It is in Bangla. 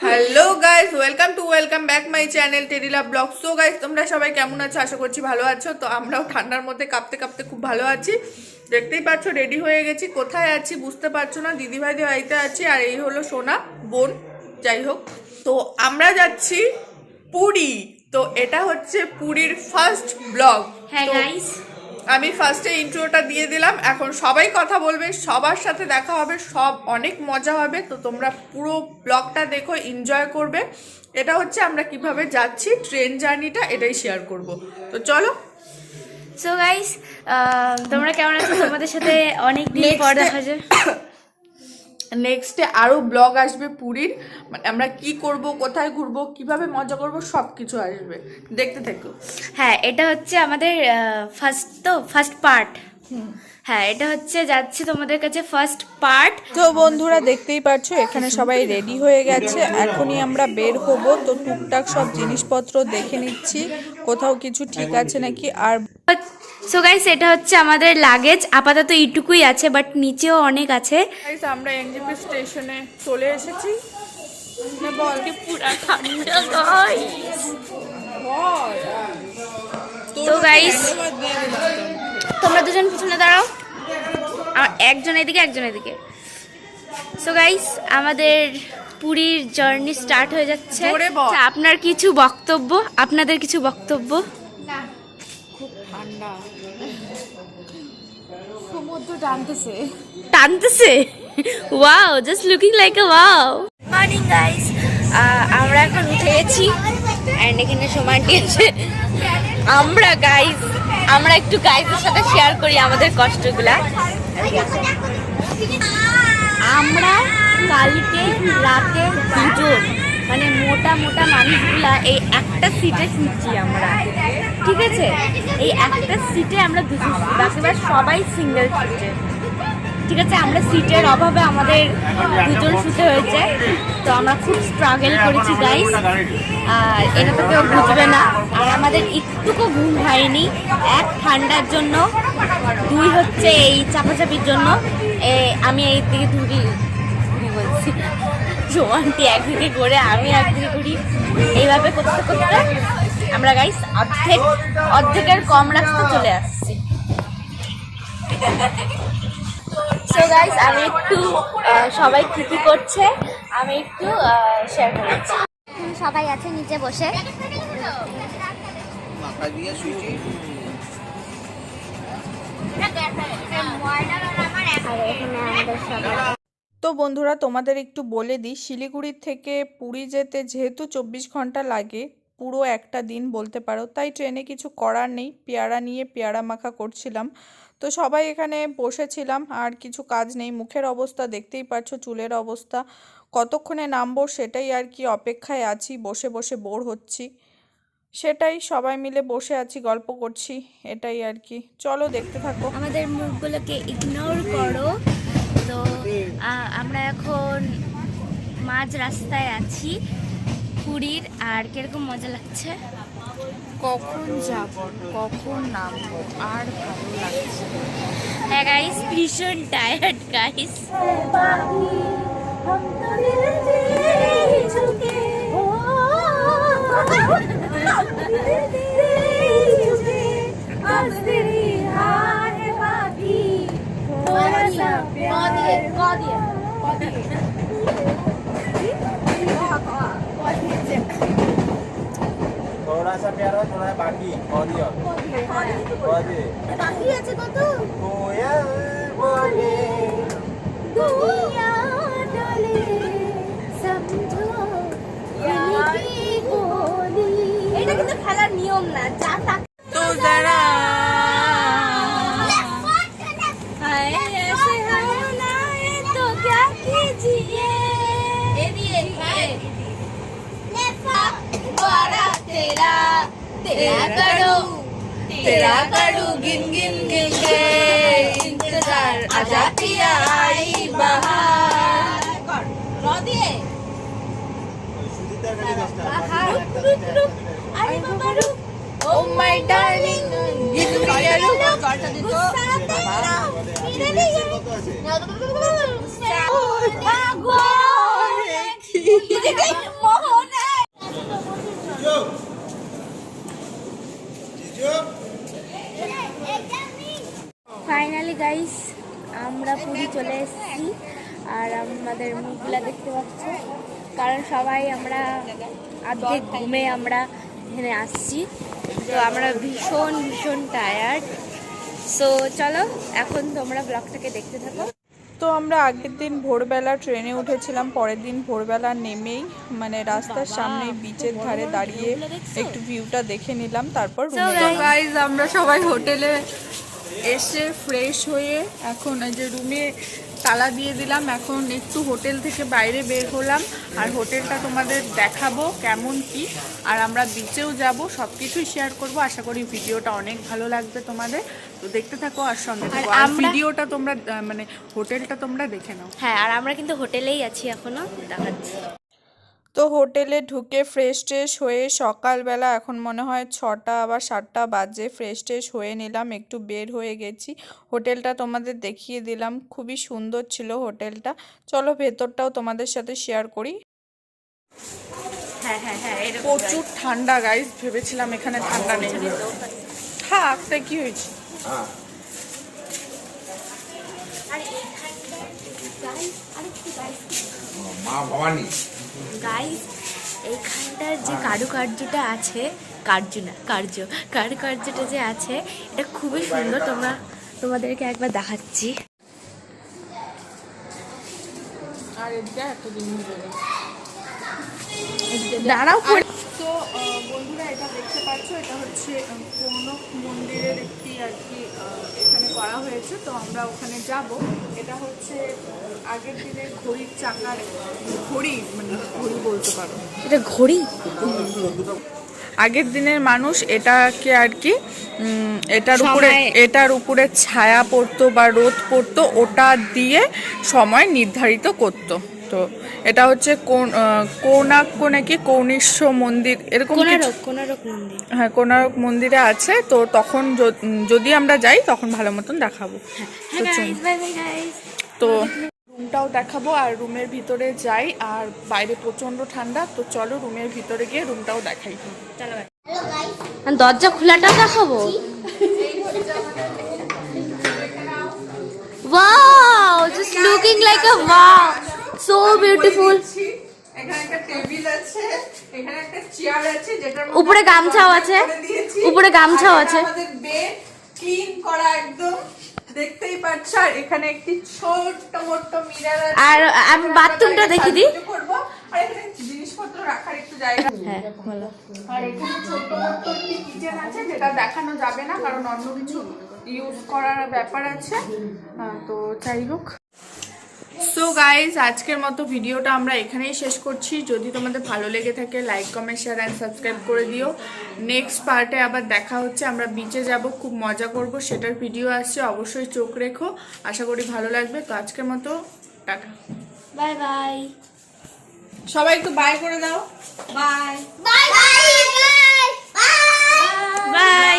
Hello guys welcome to welcome back my channel টেরিলা blog so guys তোমরা সবাই কেমন আছো? আশা করছি ভালো আছো। তো আমরাও ঠান্ডার মধ্যে কাঁপতে কাঁপতে খুব ভালো আছি। দেখতেই পাচ্ছ রেডি হয়ে গেছি। কোথায় আছি বুঝতে পারছ না? দিদিভাইদের বাড়িতে আছি আর এই হলো সোনা বোন। যাই হোক তো আমরা যাচ্ছি পুরী। তো এটা হচ্ছে পুরীর ফার্স্ট ব্লগ হ্যাঁ গাইস আমি ফার্স্টে ইন্ট্রোটা দিয়ে দিলাম। এখন সবাই কথা বলবে সবার সাথে দেখা হবে সব অনেক মজা হবে। তো তোমরা পুরো ব্লগটা দেখো এনজয় করবে। এটা হচ্ছে আমরা কীভাবে যাচ্ছি ট্রেন জার্নিটা এটাই শেয়ার করব। তো চলো। সো গাইস তোমরা কেমন আছো? তোমাদের সাথে অনেক দিন পর দেখা যায় নেক্সটে আরও ব্লগ আসবে পুরীর। মানে আমরা কি করব কোথায় ঘুরবো কীভাবে মজা করব সব কিছু আসবে। দেখতে থেকো। হ্যাঁ এটা হচ্ছে আমাদের ফার্স্ট তো ফার্স্ট পার্ট হ্যাঁ এটা হচ্ছে যাচ্ছে তোমাদের কাছে ফার্স্ট পার্ট তো বন্ধুরা দেখতেই পাচ্ছো এখানে সবাই রেডি হয়ে গেছে। এখনই আমরা বের হব। তো টুকটাক সব জিনিসপত্র দেখে নিচ্ছি। কোথাও কিছু ঠিক আছে নাকি? আর সো গাইস এটা হচ্ছে আমাদের লাগেজ আপাতত এইটুকুই আছে বাট নিচেও অনেক আছে। Guys, আমরা এনজিপি স্টেশনে চলে এসেছি। না বল। পুরা ঠান্ডা গাইস তো গাইস তোমরা দুজন পিছনে দাঁড়াও। আর একজন এদিকে একজন এদিকে। সো গাইস আমাদের পুরীর জার্নি স্টার্ট হয়ে যাচ্ছে। আচ্ছা, আপনার কিছু বক্তব্য? আপনাদের কিছু বক্তব্য? ঠান্ডা। টানতেছে। Wow just looking like a wow morning guys আমরা এখন উঠে গেছি অ্যান্ড এখানে সমানটি আছে আমরা গাইস আমরা একটু গাইসের সাথে শেয়ার করি আমাদের কষ্টগুলা। আমরা কালকে রাতে দুজন। মানে মোটা মোটা মানুষগুলা এই একটা সিটে শুনছি আমরা। ঠিক আছে? এই একটা সিটে আমরা দুজন বাকিবার সবাই সিঙ্গেল সিটে ঠিক আছে? আমরা সিটের অভাবে আমাদের দুজন শুতে হয়েছে। তো আমরা খুব স্ট্রাগল করেছি গাইস আর এটা তো কেউ বুঝবে না। আর আমাদের একটুকু ঘুম হয়নি। এক ঠান্ডার জন্য, দুই হচ্ছে এই চাপাচাপির জন্য। আমি এই দিকে ঘুরি বলছি জোয়ানটি একদিকে করে আমি একদিকে ঘুরি এইভাবে করতে করতে আমরা গাইস অর্ধেক অর্ধেকের কম রাস্তা চলে আসছি। সো গাইস আমি একটু আহ, সবাই কি কি করছে আমি একটু শেয়ার করছি সবাই আছে নিচে বসে। আর এখানে আমাদের সবাই। তো বন্ধুরা, তোমাদের একটু বলে দিই শিলিগুড়ির থেকে পুরী যেতে যেহেতু চব্বিশ ঘণ্টা লাগে, পুরো একটা দিন বলতে পারো, তাই ট্রেনে কিছু করার নেই, পেয়ারা নিয়ে পেয়ারা মাখা করছিলাম। তো সবাই এখানে বসেছিলাম, আর কিছু কাজ নেই, মুখের অবস্থা দেখতেই পাচ্ছ, চুলের অবস্থা, কতক্ষণে নামবো সেটাই আর কি অপেক্ষায় আছি, বসে বসে বোর হচ্ছি। সেটাই সবাই মিলে বসে আছি, গল্প করছি, এটাই আর কি। চলো দেখতে থাকো। আমাদের মুখগুলোকে ইগনোর করো। তো আমরা এখন মাঝ রাস্তায় আছি পুরীর আর কীরকম মজা লাগছে? কখন যাব কখন নাম আর ভালো লাগছে হ্যাঁ গাইস ভীষণ টায়ার্ড গাইস थोड़ा सा प्यारा थोड़ा है बाकी ऑडियो ऑडियो বাকি আছে কত कोयल बोले দুনিয়া ডলে সমঝো কি বলি এটা কিন্তু খেলার নিয়ম না যা करो तेरा करो गिन गिन गिन के इंतजार आजा पिया आई बहार दिए माय डार्लिंग गिन গাইস আমরা পুরী চলে এসেছি। আর আমাদের মুখগুলা দেখতে পাচ্ছ। কারণ সবাই আমরা অর্ধেক ঘুমে আমরা এখানে আসছি। তো আমরা ভীষণ ভীষণ টায়ার্ড সো চলো এখন তোমরা ব্লগটাকে দেখতে থাকো। তো আমরা আগের দিন ভোরবেলা ট্রেনে উঠেছিলাম পরের দিন ভোরবেলা নেমেই মানে রাস্তার সামনে বিচের ধারে দাঁড়িয়ে একটু ভিউটা দেখে নিলাম তারপর গাইজ আমরা সবাই হোটেলে এসে ফ্রেশ হয়ে এখন এই যে রুমে তালা দিয়ে দিলাম এখন একটু হোটেল থেকে বাইরে বের হলাম আর হোটেলটা তোমাদের দেখাবো কেমন কি। আর আমরা বিচেও যাব সব কিছুই শেয়ার করব। আশা করি ভিডিওটা অনেক ভালো লাগবে তোমাদের। তো দেখতে থাকো আর সঙ্গে আর থাকো। আর ভিডিওটা তোমরা মানে হোটেলটা তোমরা দেখে নাও। হ্যাঁ আর আমরা কিন্তু হোটেলেই আছি এখনও। দেখাচ্ছি। তো হোটেলে ঢুকে ফ্রেশ ট্রেশ হয়ে সকালবেলা এখন মনে হয় ছটা আবার সাতটা বাজে ফ্রেশ ট্রেশ হয়ে নিলাম একটু বের হয়ে গেছি। হোটেলটা তোমাদের দেখিয়ে দিলাম খুবই সুন্দর ছিল হোটেলটা। চলো ভেতরটাও তোমাদের সাথে শেয়ার করি। হ্যাঁ হ্যাঁ হ্যাঁ প্রচুর ঠান্ডা গাইস ভেবেছিলাম এখানে ঠান্ডা নেই। থাক তা কি হয়েছে মা ভবানী। গাইস এইখানটার যে কারুকার্যটা আছে কার্য না কার্য কারুকার্যটা যে আছে এটা খুবই সুন্দর। তোমরা তোমাদেরকে একবার দেখাচ্ছি। দাঁড়াও তো বন্ধুরা এটা দেখতে পাচ্ছ এটা হচ্ছে কৌনক মন্দিরের একটি আর কি এখানে করা হয়েছে। তো আমরা ওখানে যাব। এটা হচ্ছে আগের দিনের ঘড়ির চাকার ঘড়ি মানে ঘড়ি বলতে পারো। এটা ঘড়ি? আগের দিনের মানুষ এটাকে আর কি এটার উপরে এটার উপরে ছায়া পড়তো বা রোদ পড়তো ওটা দিয়ে সময় নির্ধারিত করতো। তো এটা হচ্ছে কোন আহ, কোনাক নাকি কৌনিষ্য মন্দির এরকম কোনারক কোনারক মন্দির। হ্যাঁ কোনারক মন্দিরে আছে তো তখন যদি আমরা যাই তখন ভালো মতন দেখাবো। হ্যাঁ। গাইস বাই বাই গাইস তো রুমটাও দেখাবো আর রুমের ভিতরে যাই আর বাইরে প্রচণ্ড ঠান্ডা তো চলো রুমের ভিতরে গিয়ে রুমটাও দেখাই। চলো দরজা খোলাটা দেখাবো? Wow just looking like a wow so beautiful এখানে একটা টেবিল আছে এখানে একটা চেয়ার আছে যেটার উপরে গামছাও আছে। উপরে গামছাও আছে। ক্লিন করা একদম দেখতেই পাচ্ছ। আর এখানে একটি ছোট্ট মোট্ট মিরার আছে। আর আমি বাথরুমটা দেখি দিই করব। আর এখানে জিনিসপত্র রাখার একটু জায়গা হ্যাঁ আর এখানে ছোট্ট মোট্ট একটি কিচেন আছে যেটা দেখানো যাবে না কারণ অন্য কিছু ইউজ করার ব্যাপার আছে। তো যাই হোক। সো গাইজ আজকের মতো ভিডিওটা আমরা এখানেই শেষ করছি। যদি তোমাদের ভালো লেগে থাকে like comment share and subscribe করে দিও। নেক্সট পার্টে আবার দেখা হচ্ছে। আমরা বিচে যাব খুব মজা করব। সেটার ভিডিও আসছে অবশ্যই চোখ রেখো। আশা করি ভালো লাগবে। তো আজকের মতো টাটা। বাই বাই সবাই একটু বাই করে দাও। Bye bye bye bye bye